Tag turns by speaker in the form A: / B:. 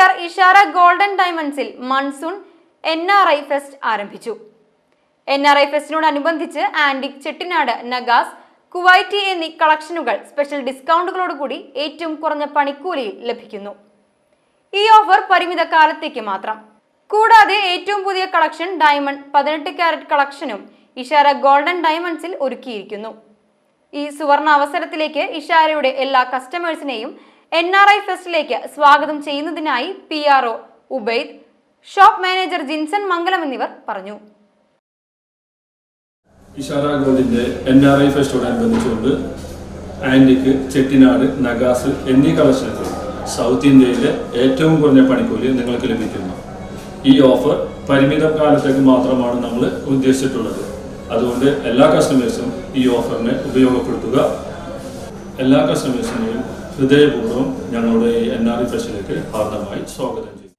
A: Triprayar Ishara golden ഡയമണ്ട്സിൽ monsoon N R I fest ആരംഭിച്ചു. N R I ഫെസ്റ്റിനോടനുബന്ധിച്ച് ആന്റിക് ചെട്ടിനാട് നഗാസ് കുവൈറ്റി എന്നീ കളക്ഷനുകൾ സ്പെഷ്യൽ ഡിസ്കൗണ്ടുകളോടുകൂടി ഏറ്റവും കുറഞ്ഞ പണിക്കൂലിയിൽ ലഭിക്കുന്നു. ഈ ഓഫർ പരിമിത കാലത്തേക്ക് മാത്രം. കൂടാതെ ഏറ്റവും പുതിയ കളക്ഷൻ ഡയമണ്ട് പതിനെട്ട് ക്യാരറ്റ് കളക്ഷനും ഇഷാര ഗോൾഡൻ ഡയമണ്ട്സിൽ ഒരുക്കിയിരിക്കുന്നു. ഈ സുവർണ അവസരത്തിലേക്ക് ഇഷാരയുടെ എല്ലാ കസ്റ്റമേഴ്സിനെയും എൻ ആർ ഐ ഫെസ്റ്റിലേക്ക് സ്വാഗതം ചെയ്യുന്നതിനായി P R O Ubaid shop manager Jinson Mangalam എന്നിവർ പറഞ്ഞു.
B: ഇഷാര ചെട്ടിനാട് നഗാസ് എന്നീ കളക്ഷനുകൾ സൗത്ത് ഇന്ത്യയിലെ ഏറ്റവും കുറഞ്ഞ പണിക്കൂലി നിങ്ങൾക്ക് ലഭിക്കുന്നു. ഈ ഓഫർ പരിമിത കാലത്തേക്ക് മാത്രമാണ് നമ്മൾ ഉദ്ദേശിച്ചിട്ടുള്ളത്. അതുകൊണ്ട് എല്ലാ കസ്റ്റമേഴ്സും ഈ ഓഫറിനെ ഉപയോഗപ്പെടുത്തുക. എല്ലാ കസ്റ്റമേഴ്സിനെയും ഹൃദയപൂർവം ഞങ്ങളുടെ എൻ ആർ ഇ ഫെസ്റ്റിലേക്ക് ഹാർദമായി സ്വാഗതം ചെയ്യും